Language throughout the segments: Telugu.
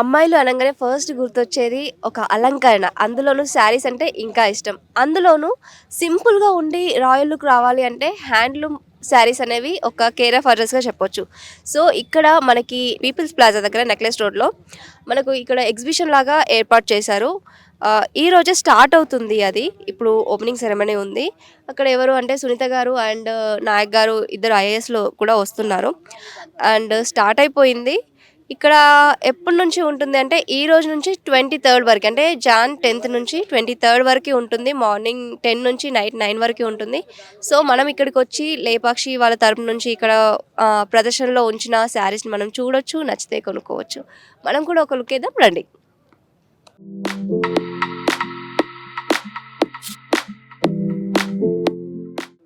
అమ్మాయిలు అనగానే ఫస్ట్ గుర్తొచ్చేది ఒక అలంకరణ. అందులోనూ శారీస్ అంటే ఇంకా ఇష్టం. అందులోనూ సింపుల్గా ఉండి రాయల్ లుక్ రావాలి అంటే హ్యాండ్లూమ్ శారీస్ అనేవి ఒక కేర్ ఆఫ్ అడ్రస్గా చెప్పొచ్చు. సో ఇక్కడ మనకి పీపుల్స్ ప్లాజా దగ్గర నెక్లెస్ రోడ్లో మనకు ఇక్కడ ఎగ్జిబిషన్ లాగా ఏర్పాటు చేశారు. ఈ రోజే స్టార్ట్ అవుతుంది అది. ఇప్పుడు ఓపెనింగ్ సెరమనీ ఉంది. అక్కడ ఎవరు అంటే సునీత గారు అండ్ నాయక్ గారు ఇద్దరు ఐఏఎస్లో కూడా వస్తున్నారు. అండ్ స్టార్ట్ అయిపోయింది. ఇక్కడ ఎప్పటి నుంచి ఉంటుంది అంటే ఈ రోజు నుంచి ట్వంటీ థర్డ్ వరకు అంటే జాన్ టెన్త్ నుంచి ట్వంటీ థర్డ్ వరకు ఉంటుంది. మార్నింగ్ టెన్ నుంచి నైట్ నైన్ వరకు ఉంటుంది. సో మనం ఇక్కడికి వచ్చి లేపాక్షి వాళ్ళ తరపు నుంచి ఇక్కడ ప్రదర్శనలో ఉంచిన శారీస్ని మనం చూడొచ్చు నచ్చితే కొనుక్కోవచ్చు. మనం కూడా ఒక లుక్ వేద్దాం రండి.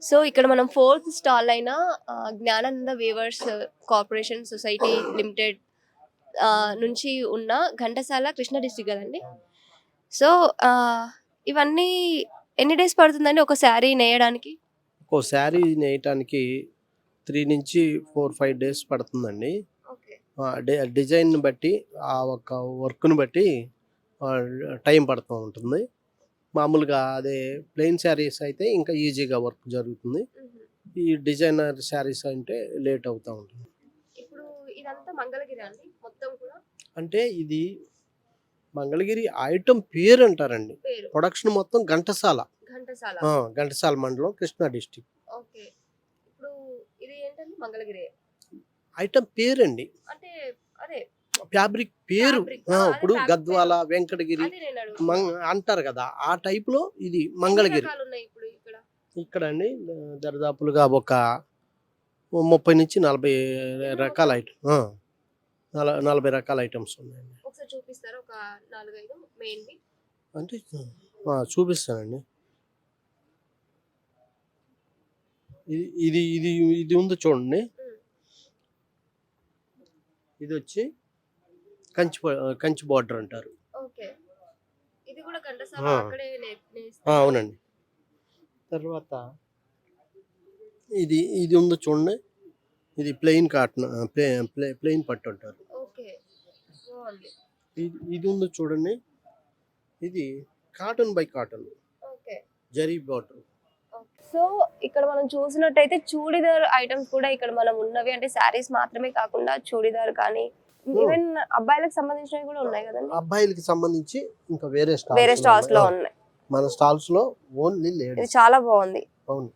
సో ఇక్కడ మనం ఫోర్త్ స్టాల్ అయిన ఆ, Jnanananda weavers corporation society limited నుంచి ఉన్న ఘంటసాల కృష్ణ డిస్ట్రిక్ట్ కదండి. సో ఇవన్నీ ఎన్ని డేస్ పడుతుందండి ఒక శారీ నేయడానికి? ఒక శారీ నేయటానికి త్రీ నుంచి ఫోర్ ఫైవ్ డేస్ పడుతుందండి. డిజైన్ బట్టి ఆ ఒక వర్క్ను బట్టి టైం పడుతూ ఉంటుంది. మామూలుగా అదే ప్లెయిన్ శారీస్ అయితే ఇంకా ఈజీగా వర్క్ జరుగుతుంది. ఈ డిజైనర్ శారీస్ అంటే లేట్ అవుతూ ఉంటుంది. ఇప్పుడు ఇదంతా మంగళగిరి అండి? అంటే ఇది మంగళగిరి ఐటమ్ పేరు అంటారండి పేరు. ప్రొడక్షన్ మొత్తం ఘంటసాల. ఘంటసాల. మండలం కృష్ణా డిస్టిక్. ఐటమ్ పేరండి. ఫ్యాబ్రిక్ పేరు. ఇప్పుడు గద్వాల వెంకటగిరి అంటారు కదా ఆ టైప్లో ఇది మంగళగిరి. ఇక్కడ? అండి దరిదాపులుగా ఒక ముప్పై నుంచి నలభై రకాల ఐటమ్ నలభై రకాల ఐటమ్స్ ఉన్నాయండి. ఒకసారి చూపిస్తారా? ఒక నాలుగైదు మెయిన్వి అంటే చూపిస్తానండి. ఇది ఇది ఇది ఉంది చూడండి. ఇది వచ్చి కంచి కంచి బార్డర్ అంటారు. అవునండి. తర్వాత ఇది ఇది ఉంది చూడండి. ఇది ప్లెయిన్ కాటన్ ప్లెయిన్ పట్టు అంటారు. ఇది ఇది ఉంది చూడండి. ఇది cotton by cotton. Okay. Zari border. So ఇక్కడ మనం చూసినట్టయితే చూడిదార్ ఐటమ్స్ కూడా ఇక్కడ మనం ఉన్నవి. అంటే శారీస్ మాత్రమే కాకుండా చూడిదార్ కానీ ఈవెన్ అబ్బాయిలకు సంబంధించినవి కూడా ఉన్నాయి కదండి? అబ్బాయిలకి సంబంధించి ఇంకా వేరే వేరే స్టాల్స్లో ఉన్నాయి. మన స్టాల్స్లో ఓన్లీ ఇది లేడీస్ చాలా బాగుంది. అవును.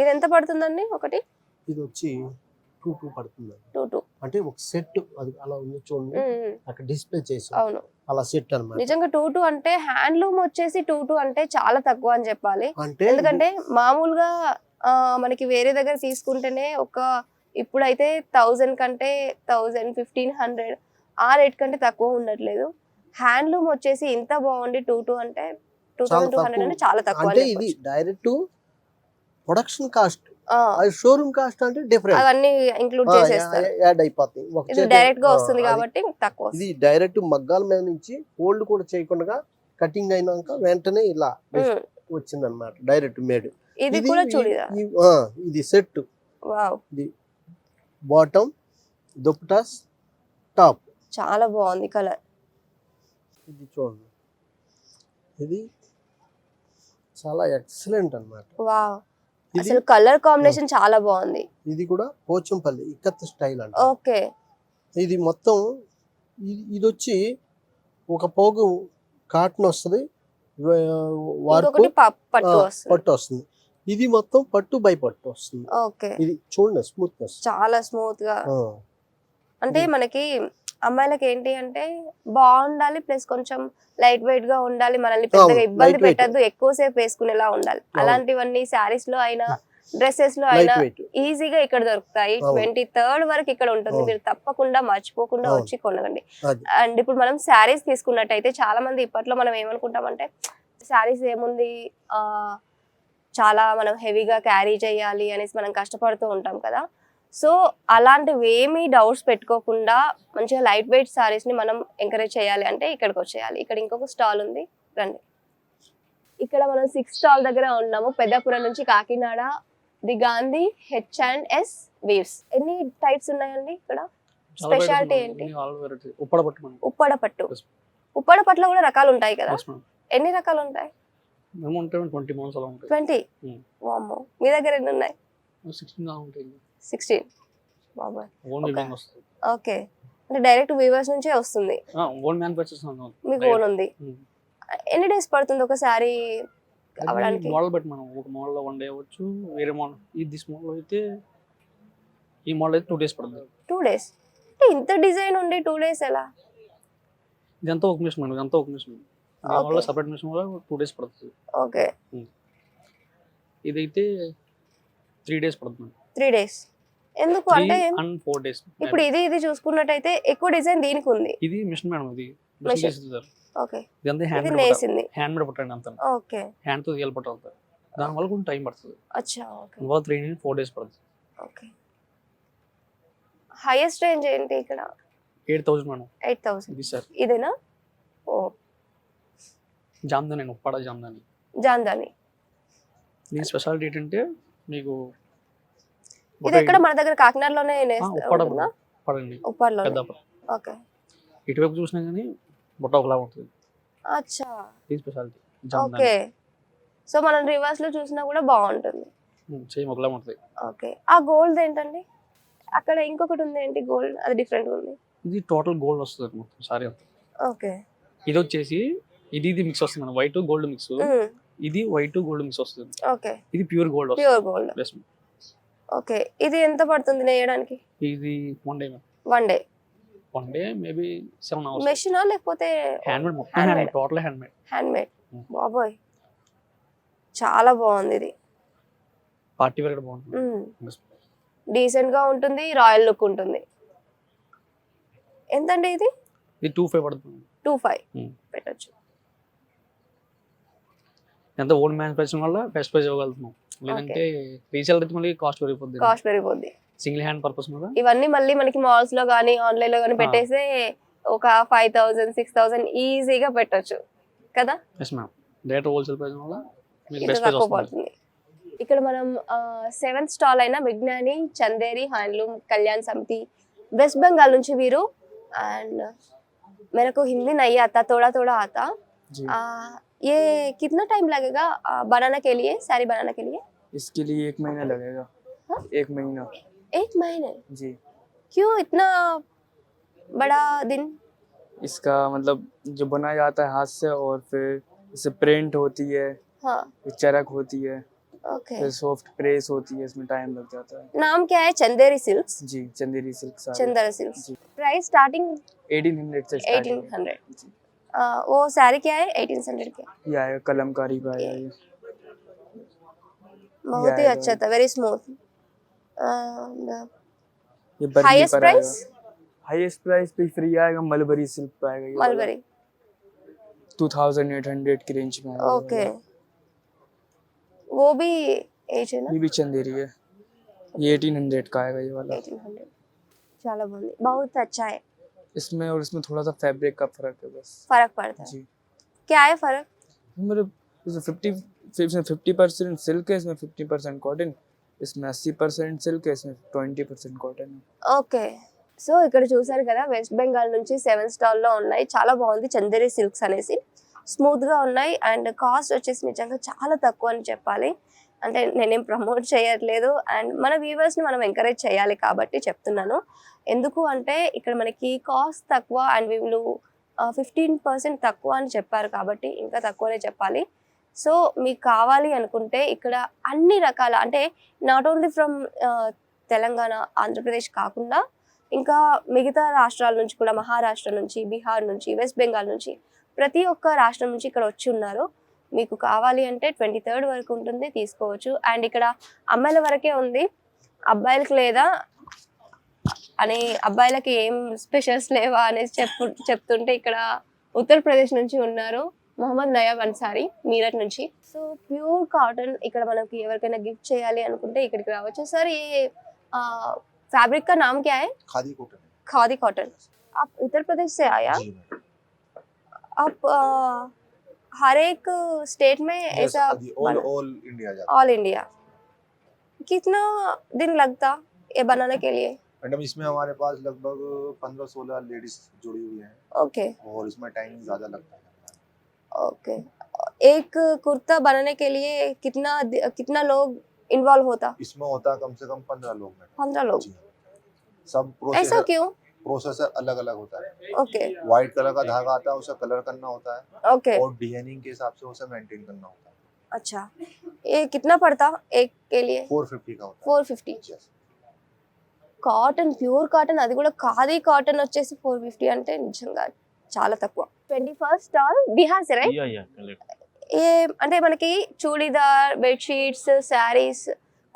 ఇది ఎంత పడుతుందండి ఒకటి? ఇది వచ్చి టూ టూ పడుతుంది టూ టూ అంటే ఒక సెట్ అది అలా ఉంది చూడండి. అక్కడ డిస్ప్లే చేసి అవును. అలా సెట్ అన్నమాట. నిజంగా టూ టూ అంటే హ్యాండ్లూమ్ వచ్చేసి టూ టూ అంటే చాలా తక్కువ అని చెప్పాలి. అంటే ఎందుకంటే మామూలుగా మనకి వేరే దగ్గర తీసుకుంటేనే ఒక ఇప్పుడైతే థౌజండ్ కంటే థౌజండ్ ఫిఫ్టీన్ హండ్రెడ్ ఆ రేట్ కంటే తక్కువ ఉండట్లేదు. హ్యాండ్లూమ్ వచ్చేసి ఇంత బాగుంది టూ టూ అంటే టూ థౌసండ్ టూ హండ్రెడ్. అంటే చాలా తక్కువ అంటే ఇది. డైరెక్ట్ ప్రొడక్షన్ కాస్ట్ అది షోరూమ్ కాస్ట్ అంటే డిఫరెంట్ అవన్నీ ఇంక్లూడ్ చేసేస్తారు. యాడ్ అయిపోతుంది ఇది డైరెక్ట్గా వస్తుంది కాబట్టి తక్కువ ఇది. డైరెక్ట్ మగ్గాల మీద నుంచి ఫోల్డ్ కూడా చేయకుండా కటింగ్ అయినాక వెంటనే ఇలా వచ్చింది అనమాట డైరెక్ట్ మేడ్ ఇది కూడా చూడిదా? ఇది set wow. Bottom dupattas top చాలా బాగుంది కలర్ ఇది చూడండి. ఇది చాలా ఎక్సలెంట్ అన్నమాట. వావ్. ఇది అసలు కలర్ కాంబినేషన్ చాలా బాగుంది. ఇది కూడా పోచంపల్లి ఇక్కత్ స్టైల్ అంట. ఓకే. ఇది మొత్తం ఇది- వచ్చి ఒక పోగు కాటన్ వస్తుంది పట్టు వస్తుంది. ఇది మొత్తం పట్టు బై పట్టు వస్తుంది. ఓకే. ఇది చూడండి స్మూత్నెస్. చాలా స్మూత్గా అంటే మనకి అమ్మాయిలకి ఏంటి అంటే బాగుండాలి ప్లస్ కొంచెం లైట్ వెయిట్గా ఉండాలి మనల్ని పెద్దగా ఇబ్బంది. పెట్టద్దు ఎక్కువసేపు వేసుకునేలా ఉండాలి. అలాంటివన్నీ శారీస్లో అయినా డ్రెస్సెస్లో అయినా ఈజీగా ఇక్కడ దొరుకుతాయి. ట్వంటీ థర్డ్ వరకు ఇక్కడ ఉంటుంది. మీరు తప్పకుండా మర్చిపోకుండా. వచ్చి కొనగండి అండ్ ఇప్పుడు మనం శారీస్ తీసుకున్నట్టయితే చాలా మంది ఇప్పట్లో మనం ఏమనుకుంటామంటే శారీస్ ఏముంది? ఆ చాలా మనం హెవీగా క్యారీ చేయాలి అనేసి మనం కష్టపడుతూ ఉంటాం కదా. సో అలాంటివి ఏమీ డౌట్స్ పెట్టుకోకుండా మంచిగా లైట్ వెయిట్ శారీస్ని మనం ఎంకరేజ్ చేయాలి అంటే ఇక్కడికి వచ్చేయాలి. ఇక్కడ ఇంకొక స్టాల్ ఉంది. రండి. ఇక్కడ మనం సిక్స్ స్టాల్ దగ్గర ఉన్నాము. పెద్దపురం నుంచి Kakinada the Gandhi H and S weaves ఎన్ని టైప్స్ ఉన్నాయండి ఇక్కడ? స్పెషాలిటీ ఏంటి? ఉప్పడ పట్టు ఉప్పాడ పట్టులో కూడా రకాలు ఉంటాయి కదా. ఎన్ని రకాలు ఉంటాయి? Twenty Hmm. మీ దగ్గర ఎన్ని ఉన్నాయి? సిక్స్టీన్ బాబాయ్. ఓకే అంటే డైరెక్ట్ వీవర్స్ నుంచే వస్తుంది. ఓన్ మీకు ఓన్ ఉంది. ఎన్ని డేస్ పడుతుంది ఒక శారీ అవడానికి మోడల్ బట్టి మనం ఒక మోడల్ వన్ డే అవ్వచ్చు వేరే మోడల్ ఈ దిస్ మోడల్ అయితే ఈ మోడల్ అయితే టూ డేస్ పడుతుంది. టూ డేస్ అంటే ఇంత డిజైన్ ఉండి టూ డేస్ ఎలా? ఇదంతా ఒక మిషన్ మేడం ఇదంతా ఒక మిషన్ దానివల్ల Okay. సపరేట్ మిషన్ వల్ల టూ డేస్ పడుతుంది. ఓకే ఇదైతే త్రీ డేస్ పడుతుంది. త్రీ డేస్ ఎందుకు? అంటే అండ్ ఫోర్ డేస్ ఇప్పుడు ఇది ఇది చూసుకున్నట్టయితే ఎక్కువ డిజైన్ దీనికి ఉంది ఇది మిషన్ మేడం ఇది. ఓకే. ఇదంతా హ్యాండ్ ఇది మేడ్ నేసింది. హ్యాండ్ మేడ్ పట్టండి అంతా. ఓకే. హ్యాండ్తో తీయాలి పట్టాలి దానివల్ల కొంచెం టైం పడుతుంది. అచ్చా ఓకే. ఇవాళ త్రీ నుంచి ఫోర్ డేస్ పడుతుంది. ఓకే. హైయెస్ట్ రేంజ్ ఏంటి ఇక్కడ? Eight thousand madam. Eight thousand ఇది సార్. ఇదేనా? ఓ. జామ్దాని ఉప్పాడ జామ్దాని. జాందాని దీని స్పెషాలిటీ ఏంటంటే మీకు ఇది ఎక్కడ? మన దగ్గర కాకినాడలోనే పడండి ఓకే. ఇటువైపు చూసినా కానీ బుట్ట ఒకలా ఉంటుంది. అచ్చా. ఇది స్పెషాలిటీ. ఓకే. సో మనం రివర్స్లో చూసినా కూడా బాగుంటుంది. సేమ్ ఒకలా ఉంటుంది. ఓకే. ఆ గోల్డ్ ఏంటండి? అక్కడ ఇంకొకటి ఉంది ఏంటి? గోల్డ్ అది డిఫరెంట్ ఉంది. ఇది టోటల్ గోల్డ్ వస్తుంది మొత్తం సారీ అంతా. ఓకే. ఇది వచ్చేసి ఇది ఇది మిక్స్ వస్తుంది మేడం వైట్ గోల్డ్ మిక్స్ ఇది వైట్ గోల్డ్ మిక్స్ వస్తుంది. ఓకే. ఇది pure gold pure gold. Okay. ఇది ఎంత పడుతుంది నేయడానికి? ఇది one day one day. One day maybe seven hours. మెషినా లేకపోతే హ్యాండ్ మేడ్ మొత్తం. Handmade. Hand total hand made hand made. బాబోయ్. చాలా బాగుంది ఇది. పార్టీ వేర్ కూడా బాగుంటుంది. డీసెంట్గా ఉంటుంది రాయల్ లుక్ ఉంటుంది. ఎంతండి ఇది? ఇది టూ ఫైవ్ పడుతుంది. Two five. పెట్టచ్చు. ఎంత ఓన్ మ్యానుఫ్యాక్చరింగ్ వల్ల బెస్ట్ ప్రైస్ ఇవ్వగలుగుతున్నాం. లేదంటే రీసేల్ రేట్ మళ్ళీ కాస్ట్ పెరిగిపోద్ది కాస్ట్ పెరిగిపోద్ది. సింగిల్ హ్యాండ్ పర్పస్ మీద? ఇవన్నీ మళ్ళీ మనకి మాల్స్లో కానీ ఆన్లైన్లో కానీ పెట్టేస్తే ఒక ఫైవ్ థౌసండ్ సిక్స్ థౌసండ్ ఈజీగా పెట్టొచ్చు. కదా? Yes ma'am direct wholesale price వల్ల మీకు బెస్ట్ ప్రైస్ వస్తుంది. ఇక్కడ మనం సెవెంత్ స్టాల్ అయిన విజ్ఞాని చందేరి హ్యాండ్లూమ్ కళ్యాణ్ సమితి వెస్ట్ బెంగాల్ నుంచి వీరు అండ్ మనకు హిందీ నయ్యి ఆత తోడా తోడా ఆత ये कितना टाइम लगेगा बनाने के लिए साड़ी बनाने के लिए? इसके लिए एक महीना लगेगा। हाँ? एक महीना। एक महीने? जी। क्यों इतना बड़ा दिन? इसका मतलब जो बनाया जाता है हाथ से और फिर इससे प्रिंट होती है हाँ। चरक होती है ओके फिर सॉफ्ट प्रेस होती है इसमें टाइम लग जाता है। नाम क्या है? चंदेरी सिल्क्स? जी चंदेरी सिल्क चंदेरी सिल्क्स। जी। प्राइस स्टार्टिंग एटीन हंड्रेड से स्टार्ट एटीन है। हंड्रेड जी वो साड़ी क्या है एटीन हंड्रेड के ये आएगा कलमकारी का आया ये बहुत ही Yeah, अच्छा था वेरी स्मूथ ये बर्फी हाईएस्ट पर प्राइस आएगा हाईएस्ट प्राइस पे फ्री आएगा मलबरी सिल्क पे आएगा ये mulberry two thousand eight hundred की रेंज में आएगा ये ओके वाला। वो भी एज है ना ये भी चंदेरी है ये एटीन हंड्रेड का आएगा ये वाला एटीन हंड्रेड చాలా బాగుంది बहुत अच्छा है इसमें और इसमें थोड़ा सा फैब्रिक का फर्क है बस फर्क पड़ता है जी क्या है फर्क मेरे फिफ्टी इसमें फिफ्टी परसेंट सिल्क है इसमें फिफ्टी परसेंट कॉटन इसमें अस्सी परसेंट सिल्क है इसमें ट्वेंटी परसेंट कॉटन है ఓకే సో ఇక్కడ చూసారు కదా వెస్ట్ బెంగాల్ నుంచి సెవెన్ స్టాల్ లో ఉన్నాయి చాలా బాగుంది చందేరి సిల్క్స్ అనేసి స్మూత్ గా ఉన్నాయి అండ్ కాస్ట్ వచ్చేసి నిజంగా చాలా తక్కువ అని చెప్పాలి అంటే నేనేం ప్రమోట్ చేయట్లేదు. అండ్ మన వ్యూవర్స్ని మనం ఎంకరేజ్ చేయాలి కాబట్టి చెప్తున్నాను. ఎందుకు అంటే ఇక్కడ మనకి కాస్ట్ తక్కువ అండ్ వీళ్ళు ఫిఫ్టీన్ పర్సెంట్ తక్కువ అని చెప్పారు కాబట్టి ఇంకా తక్కువనే చెప్పాలి. సో మీకు కావాలి అనుకుంటే ఇక్కడ అన్ని రకాల అంటే not only from Telangana Andhra Pradesh కాకుండా ఇంకా మిగతా రాష్ట్రాల నుంచి కూడా మహారాష్ట్ర నుంచి బీహార్ నుంచి వెస్ట్ బెంగాల్ నుంచి ప్రతి ఒక్క రాష్ట్రం నుంచి ఇక్కడ వచ్చి ఉన్నారు. మీకు కావాలి అంటే ట్వంటీ థర్డ్ వరకు ఉంటుంది తీసుకోవచ్చు అండ్ ఇక్కడ అమ్మాయిల వరకే ఉంది అబ్బాయిలకి లేదా అని అబ్బాయిలకి ఏం స్పెషల్స్ లేవా అనేసి చెప్పు చెప్తుంటే ఇక్కడ ఉత్తరప్రదేశ్ నుంచి ఉన్నారు మొహమ్మద్ నయాబ్ అన్సారీ మీరట్ నుంచి సో ప్యూర్ కాటన్ ఇక్కడ మనకి ఎవరికైనా గిఫ్ట్ చేయాలి అనుకుంటే ఇక్కడికి రావచ్చు సార్ ఈ फैब्रिक का नाम क्या है खादी कॉटन है खादी कॉटन आप उत्तर प्रदेश से आया जी मैम आप आ, हर एक स्टेट में ऐसा ऑल ऑल इंडिया जाता ऑल इंडिया कितना दिन लगता ये बनाने के लिए? मैडम इसमें हमारे पास लगभग पंद्रह सोलह लेडीज़ जुड़ी हुई हैं। ओके और इसमें टाइम ज़्यादा लगता है। ओके एक कुर्ता बनाने के लिए कितना कितना लोग इन्वॉल्व होता? इसमें होता कम से कम पंद्रह लोग मैडम पंद्रह लोग। सब ऐसा क्यों? प्रोसेसर अलग अलग होता है। ओके। Okay. व्हाइट कलर का धागा आता है उसे कलर करना होता है। ओके। okay. और डिज़ाइनिंग के हिसाब से उसे मेंटेन करना होता है। अच्छा। ये कितना पड़ता एक के लिए? फोर फिफ्टी का होता है। Four fifty cotton pure cotton అది కూడా ఖాదీ కాటన్ వచ్చేసి ఫోర్ ఫిఫ్టీ అంటే నిజంగా చాలా తక్కువ ట్వంటీ ఫస్ట్ స్టాల్ బిహాస్ రైట్ ఏ అంటే మనకి చూడీదార్ బెడ్షీట్స్ శారీస్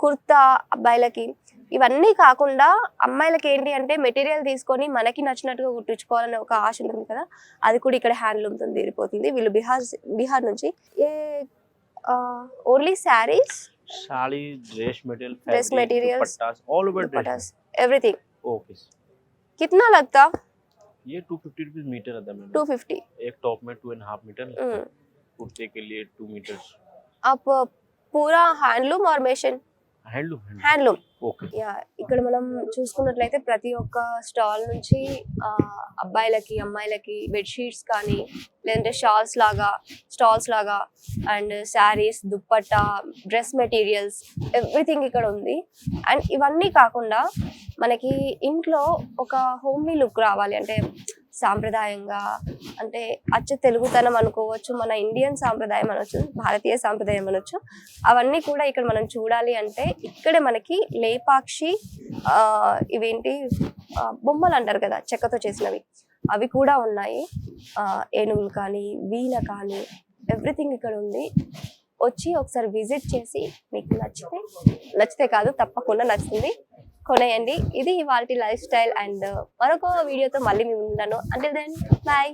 కుర్తా అబ్బాయిలకి ఇవన్నీ కాకుండా అమ్మాయిలకి ఏంటి అంటే మెటీరియల్ తీసుకొని మనకి నచ్చినట్టుగా కుట్టించుకోవాలనే ఒక ఆశ ఉంటుంది కదా అది కూడా ఇక్కడ హ్యాండ్లూమ్తో తీరిపోతుంది వీళ్ళు బీహార్ బీహార్ నుంచి ఏ only saris Shali, dress material, Dress fabric, materials, dupattas, all over dress. Dupattas everything Okay. कितना लगता ये टू फिफ्टी रुपीज मीटर आता है मैम टू फिफ्टी एक टॉप में टू एंड हाफ मीटर हम्म। कुर्ते के लिए टू मीटर आप पूरा handloom are machine handloom handloom ఇక్కడ మనం చూసుకున్నట్లయితే ప్రతి ఒక్క స్టాల్ నుంచి అబ్బాయిలకి అమ్మాయిలకి బెడ్షీట్స్ కానీ లేదంటే షాల్స్ లాగా స్టాల్స్ లాగా and saris dupatta dress materials everything ఇక్కడ ఉంది. అండ్ ఇవన్నీ కాకుండా మనకి ఇంట్లో ఒక హోమ్లీ లుక్ రావాలి. అంటే సాంప్రదాయంగా అంటే అచ్చ తెలుగుతనం అనుకోవచ్చు మన ఇండియన్ సాంప్రదాయం అనొచ్చు భారతీయ సాంప్రదాయం అనొచ్చు అవన్నీ కూడా ఇక్కడ మనం చూడాలి అంటే ఇక్కడే మనకి లేపాక్షి ఇవేంటి బొమ్మలు అంటారు కదా చెక్కతో చేసినవి. అవి కూడా ఉన్నాయి. ఏనుగులు కానీ వీణ కానీ ఎవ్రీథింగ్ ఇక్కడ ఉంది. వచ్చి ఒకసారి విజిట్ చేసి మీకు నచ్చితే నచ్చితే కాదు తప్పకుండా నచ్చుతుంది. కొనేయండి. ఇది ఇవాళ లైఫ్ స్టైల్ అండ్ మరొక వీడియోతో మళ్ళీ మేము ఉంటాను అంటే దెన్ బాయ్